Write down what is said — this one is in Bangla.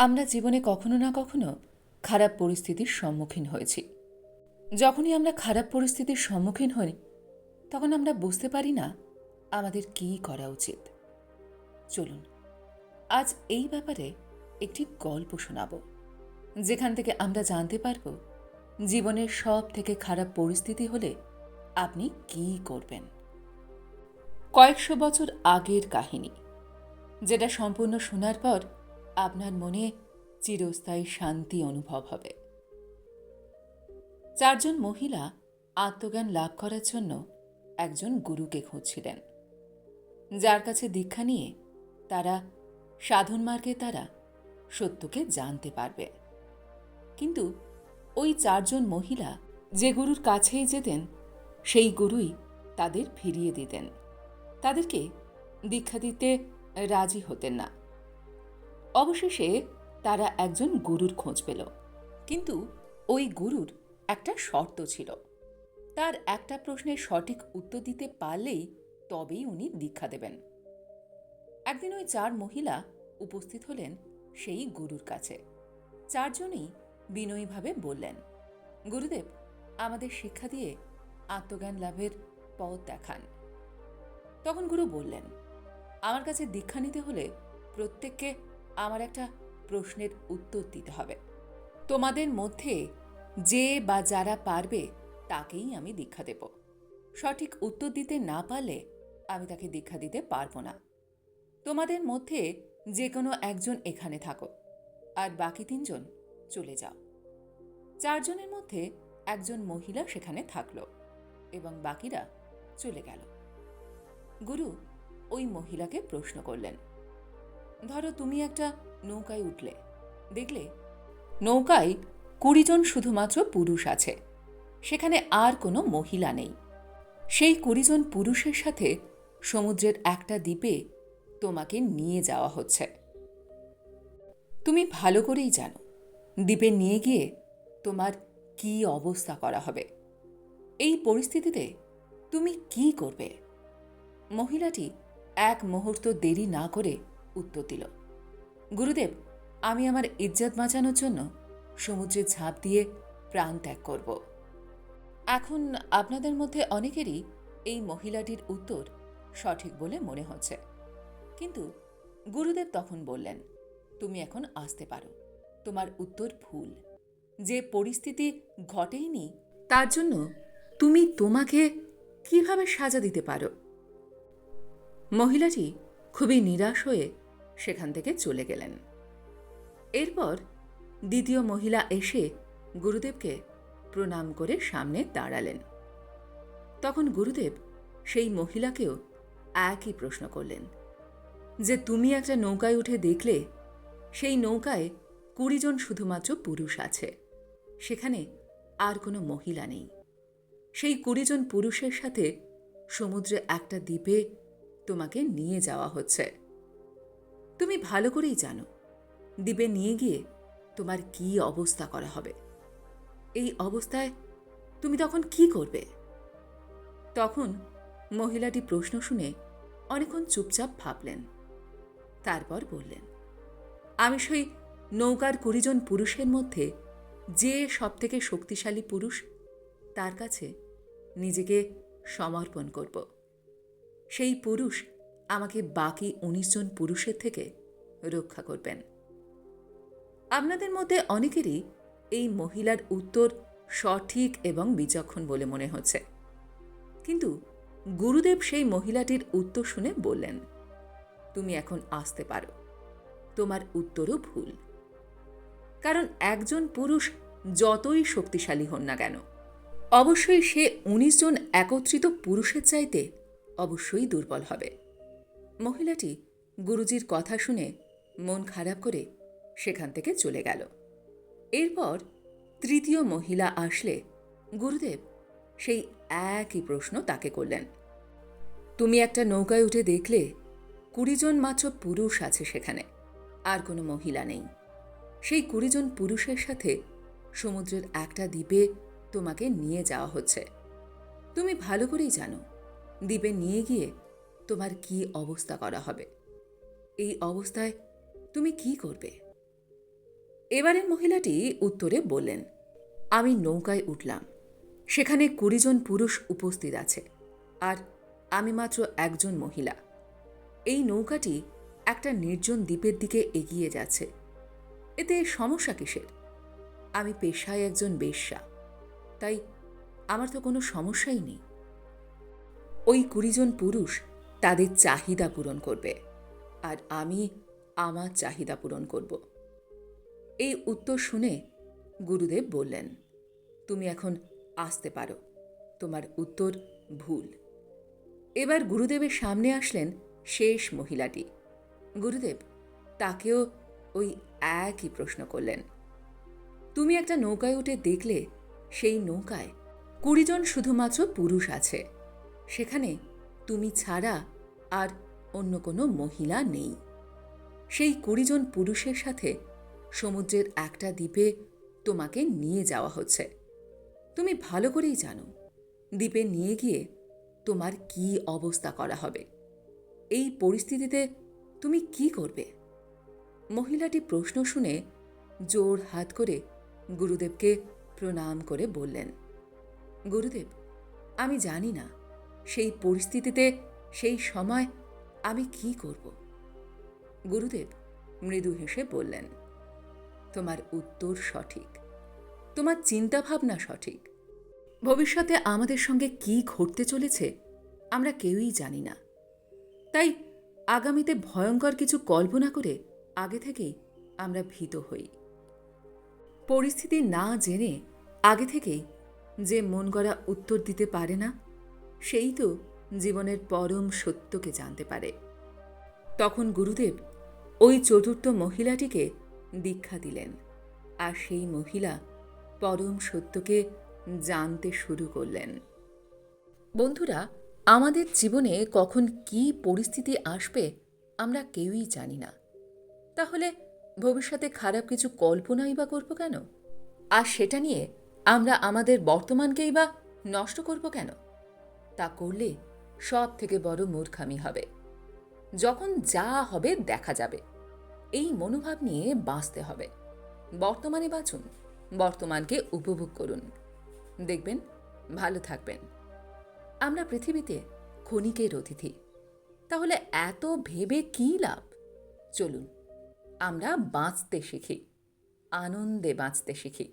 আমরা জীবনে কখনো না কখনো খারাপ পরিস্থিতির সম্মুখীন হয়েছি। যখনই আমরা খারাপ পরিস্থিতির সম্মুখীন হই, তখন আমরা বুঝতে পারি না আমাদের কী করা উচিত। চলুন, আজ এই ব্যাপারে একটি গল্প শোনাব, যেখান থেকে আমরা জানতে পারব জীবনের সব থেকে খারাপ পরিস্থিতি হলে আপনি কী করবেন। কয়েকশো বছর আগের কাহিনী, যেটা সম্পূর্ণ শোনার পর আপনার মনে চিরস্থায়ী শান্তি অনুভব হবে। চারজন মহিলা আত্মজ্ঞান লাভ করার জন্য একজন গুরুকে খুঁজছিলেন। যার কাছে দীক্ষা নিয়ে তারা সাধন মার্গে তারা সত্যকে জানতে পারবে। কিন্তু ওই চারজন মহিলা যে গুরুর কাছেই যেতেন, সেই গুরুই তাদের ফিরিয়ে দিতেন। তাদেরকে দীক্ষা দিতে রাজি হতেন না। অবশেষে তারা একজন গুরুর খোঁজ পেল। কিন্তু ওই গুরুর একটা শর্ত ছিল। তার একটা প্রশ্নের সঠিক উত্তর দিতে পারলেই তবেই উনি দীক্ষা দেবেন। একদিন ওই চার মহিলা উপস্থিত হলেন সেই গুরুর কাছে। চারজনেই বিনয়ীভাবে বললেন, গুরুদেব, আমাদের শিক্ষা দিয়ে আত্মজ্ঞান লাভের পথ দেখান। তখন গুরু বললেন, আমার কাছে দীক্ষা নিতে হলে প্রত্যেককে আমার একটা প্রশ্নের উত্তর দিতে হবে। তোমাদের মধ্যে যে বা যারা পারবে, তাকেই আমি দীক্ষা দেব। সঠিক উত্তর দিতে না পারলে আমি তাকে দীক্ষা দিতে পারব না। তোমাদের মধ্যে যে কোনো একজন এখানে থাকো আর বাকি তিনজন চলে যাও। চারজনের মধ্যে একজন মহিলা সেখানে থাকল এবং বাকিরা চলে গেল। গুরু ওই মহিলাকে প্রশ্ন করলেন। ধরো তুমি একটা নৌকায় উঠলে। দেখলে, নৌকায় কুড়ি জন শুধুমাত্র পুরুষ আছে। সেখানে আর কোনো মহিলা নেই। সেই কুড়ি জন পুরুষের সাথে সমুদ্রের একটা দ্বীপে তোমাকে নিয়ে যাওয়া হচ্ছে। তুমি ভালো করেই জানো, দ্বীপে নিয়ে গিয়ে তোমার কি অবস্থা করা হবে। এই পরিস্থিতিতে তুমি কি করবে? মহিলাটি এক মুহূর্ত দেরি না করে উত্তর দিল, গুরুদেব, আমি আমার ইজ্জত বাঁচানোর জন্য সমুদ্রে ঝাঁপ দিয়ে প্রাণ ত্যাগ করব। এখন আপনাদের মধ্যে অনেকেরই এই মহিলাটির উত্তর সঠিক বলে মনে হচ্ছে। কিন্তু গুরুদেব তখন বললেন, তুমি এখন আসতে পারো। তোমার উত্তর ভুল। যে পরিস্থিতি ঘটেইনি, তার জন্য তুমি তোমাকে কীভাবে সাজা দিতে পারো? মহিলাটি খুবই নিরাশ হয়ে সেখান থেকে চলে গেলেন। এরপর দ্বিতীয় মহিলা এসে গুরুদেবকে প্রণাম করে সামনে দাঁড়ালেন। তখন গুরুদেব সেই মহিলাকেও একই প্রশ্ন করলেন, যে তুমি একটা নৌকায় উঠে দেখলে, সেই নৌকায় কুড়ি জন শুধুমাত্র পুরুষ আছে, সেখানে আর কোনো মহিলা নেই। সেই কুড়ি জন পুরুষের সাথে সমুদ্রে একটা দ্বীপে তোমাকে নিয়ে যাওয়া হচ্ছে। তুমি ভালো করেই জানো। দ্বীপে নিয়ে গিয়ে তোমার কি অবস্থা করা হবে? এই অবস্থায় তুমি তখন কি করবে? তখন মহিলাটি প্রশ্ন শুনে অনেকক্ষণ চুপচাপ ভাবলেন। তারপর বললেন, আমি সেই নৌকার কুড়িজন পুরুষের মধ্যে যে সবথেকে শক্তিশালী পুরুষ, তার কাছে নিজেকে সমর্পণ করব। সেই পুরুষ আমাকে বাকি উনিশ জন পুরুষের থেকে রক্ষা করবেন। আপনাদের মধ্যে অনেকেরই এই মহিলার উত্তর সঠিক এবং বিচক্ষণ বলে মনে হচ্ছে। কিন্তু গুরুদেব সেই মহিলাটির উত্তর শুনে বললেন, তুমি এখন আসতে পারো। তোমার উত্তরও ভুল। কারণ একজন পুরুষ যতই শক্তিশালী হন না কেন, অবশ্যই সে উনিশ জন একত্রিত পুরুষের চাইতে অবশ্যই দুর্বল হবে। মহিলাটি গুরুজির কথা শুনে মন খারাপ করে সেখান থেকে চলে গেল। এরপর তৃতীয় মহিলা আসলে গুরুদেব সেই একই প্রশ্ন তাকে করলেন। তুমি একটা নৌকায় উঠে দেখলে কুড়িজন মাত্র পুরুষ আছে সেখানে, আর কোনো মহিলা নেই। সেই কুড়িজন পুরুষের সাথে সমুদ্রের একটা দ্বীপে তোমাকে নিয়ে যাওয়া হচ্ছে। তুমি ভালো করেই জানো, দ্বীপে নিয়ে গিয়ে তোমার কি অবস্থা করা হবে? এই অবস্থায় তুমি কি করবে? এবারের মহিলাটি উত্তরে বললেন, আমি নৌকায় উঠলাম। সেখানে কুড়িজন পুরুষ উপস্থিত আছে, আর আমি মাত্র একজন মহিলা। এই নৌকাটি একটা নির্জন দ্বীপের দিকে এগিয়ে যাচ্ছে। এতে সমস্যা কিসের? আমি পেশায় একজন বেশ্যা, তাই আমার তো কোনো সমস্যাই নেই। ওই কুড়িজন পুরুষ তাদের চাহিদা পূরণ করবে। আর আমি আমার চাহিদা পূরণ করব। এই উত্তর শুনে গুরুদেব বললেন, তুমি এখন আসতে পারো। তোমার উত্তর ভুল। এবার গুরুদেবের সামনে আসলেন শেষ মহিলাটি। গুরুদেব তাকেও ওই একই প্রশ্ন করলেন, তুমি একটা নৌকায় উঠে দেখলে সেই নৌকায় কুড়িজন শুধুমাত্র পুরুষ আছে। সেখানে তুমি ছাড়া আর অন্য কোনো মহিলা নেই। সেই কুড়িজন পুরুষের সাথে সমুদ্রের একটা দ্বীপে তোমাকে নিয়ে যাওয়া হচ্ছে। তুমি ভালো করেই জানো, দ্বীপে নিয়ে গিয়ে তোমার কি অবস্থা করা হবে। এই পরিস্থিতিতে তুমি কি করবে? মহিলাটি প্রশ্ন শুনে জোর হাত করে গুরুদেবকে প্রণাম করে বললেন, গুরুদেব, আমি জানি না সেই পরিস্থিতিতে, সেই সময় আমি কি করব? গুরুদেব মৃদু হেসে বললেন, তোমার উত্তর সঠিক। তোমার চিন্তাভাবনা সঠিক। ভবিষ্যতে আমাদের সঙ্গে কি ঘটতে চলেছে, আমরা কেউই জানি না। তাই আগামীতে ভয়ঙ্কর কিছু কল্পনা করে আগে থেকেই আমরা ভীত হই। পরিস্থিতি না জেনে আগে থেকেই যে মন গড়া উত্তর দিতে পারে না সেই তো জীবনের পরম সত্যকে জানতে পারে। তখন গুরুদেব ওই চতুর্থ মহিলাটিকে দীক্ষা দিলেন আর সেই মহিলা পরম সত্যকে জানতে শুরু করলেন। বন্ধুরা, আমাদের জীবনে কখন কি পরিস্থিতি আসবে আমরা কেউই জানি না। তাহলে ভবিষ্যতে খারাপ কিছু কল্পনাই বা করব কেন? আর সেটা নিয়ে আমরা আমাদের বর্তমানকেই বা নষ্ট করব কেন? তা করলে সব থেকে বড় মূর্খামি হবে। যখন যা হবে দেখা যাবে। এই মনোভাব নিয়ে বাঁচতে হবে। বর্তমানে বাঁচুন, বর্তমানকে উপভোগ করুন। দেখবেন, ভালো থাকবেন। আমরা পৃথিবীতে ক্ষণিকের অতিথি। তাহলে এত ভেবে কী লাভ? চলুন, আমরা বাঁচতে শিখি। আনন্দে বাঁচতে শিখি।